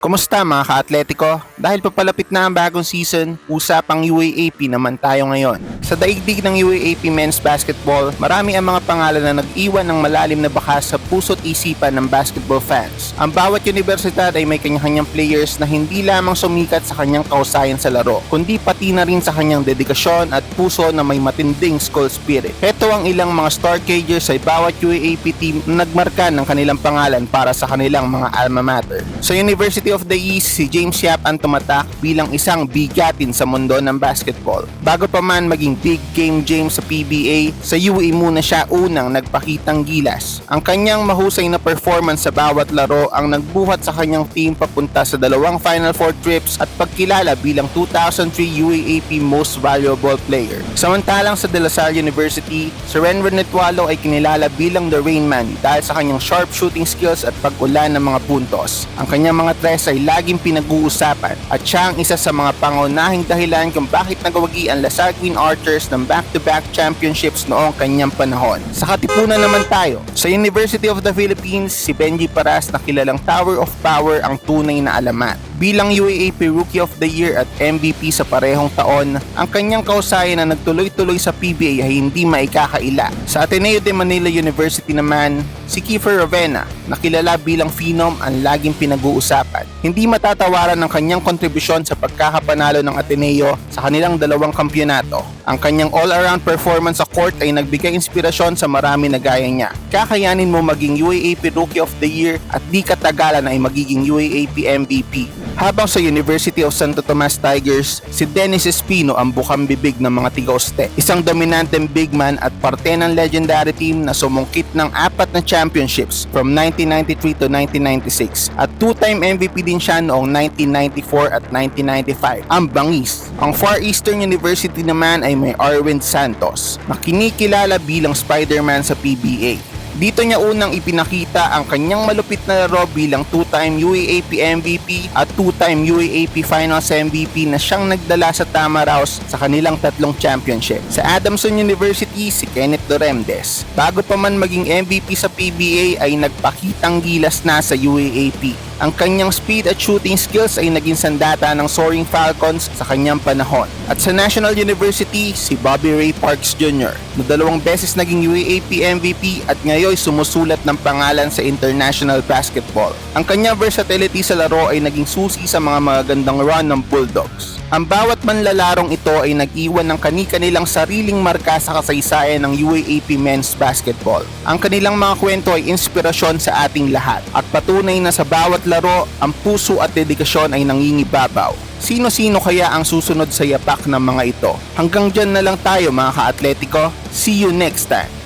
Kumusta mga ka-atletiko? Dahil papalapit na ang bagong season, usapang UAAP naman tayo ngayon. Sa daigdig ng UAAP Men's Basketball, marami ang mga pangalan na nag-iwan ng malalim na bakas sa puso't isipan ng basketball fans. Ang bawat universidad ay may kanya-kanyang players na hindi lamang sumikat sa kanyang kausayan sa laro, kundi pati na rin sa kanyang dedikasyon at puso na may matinding school spirit. Ito ang ilang mga star cagers sa bawat UAAP team na nagmarka ng kanilang pangalan para sa kanilang mga alma mater. Sa University of the East, si James Yap ang tumatak bilang isang bigatin sa mundo ng basketball. Bago pa man maging big game James sa PBA, sa UE muna siya unang nagpakitang gilas. Ang kanyang mahusay na performance sa bawat laro ang nagbuhat sa kanyang team papunta sa dalawang Final Four trips at pagkilala bilang 2003 UAAP Most Valuable Player. Samantalang sa De La Salle University, si Renren Netwalo ay kinilala bilang the Rain Man dahil sa kanyang sharp shooting skills at pag-ulan ng mga puntos. Ang kanyang mga tres ay laging pinag-uusapan at siya ang isa sa mga pangunahing dahilan kung bakit nagawagi ang Lasal Queen Archers ng back-to-back championships noong kanyang panahon. Sa katipunan naman tayo, sa University of the Philippines, si Benji Paras na kilalang Tower of Power ang tunay na alamat. Bilang UAAP Rookie of the Year at MVP sa parehong taon, ang kanyang kausayan na nagtuloy-tuloy sa PBA ay hindi maikakaila. Sa Ateneo de Manila University naman, si Kiefer Ravena, na kilala bilang Phenom ang laging pinag-uusapan. Hindi matatawaran ang kanyang kontribusyon sa pagkakapanalo ng Ateneo sa kanilang dalawang kampyonato. Ang kanyang all-around performance sa court ay nagbigay inspirasyon sa marami na gaya niya. Kakayanin mo maging UAAP Rookie of the Year at di katagalan ay magiging UAAP MVP. Habang sa University of Santo Tomas Tigers, si Dennis Espino ang bukang bibig ng mga tigoste. Isang dominanteng big man at parte ng legendary team na sumungkit ng apat na championships from 1993 to 1996 at two-time MVP din siya noong 1994 at 1995. Ang bangis. Ang Far Eastern University naman ay may Arwind Santos na kinikilala bilang Spider-Man sa PBA. Dito niya unang ipinakita ang kanyang malupit na laro bilang two-time UAAP MVP at two-time UAAP Finals MVP na siyang nagdala sa Tamaraos sa kanilang tatlong championship. Sa Adamson University, si Kenneth Doremdes. Bago pa man maging MVP sa PBA ay nagpakitang gilas na sa UAAP. Ang kanyang speed at shooting skills ay naging sandata ng Soaring Falcons sa kanyang panahon. At sa National University, si Bobby Ray Parks Jr. na dalawang beses naging UAAP MVP at ngayon sumusulat ng pangalan sa international basketball. Ang kanyang versatility sa laro ay naging susi sa mga magagandang run ng Bulldogs. Ang bawat manlalarong ito ay nag-iwan ng kani-kanilang sariling marka sa kasaysayan ng UAAP Men's Basketball. Ang kanilang mga kwento ay inspirasyon sa ating lahat at patunay na sa bawat laro, ang puso at dedikasyon ay nangingibabaw. Sino-sino kaya ang susunod sa yapak ng mga ito? Hanggang dyan na lang tayo mga ka-atletiko. See you next time!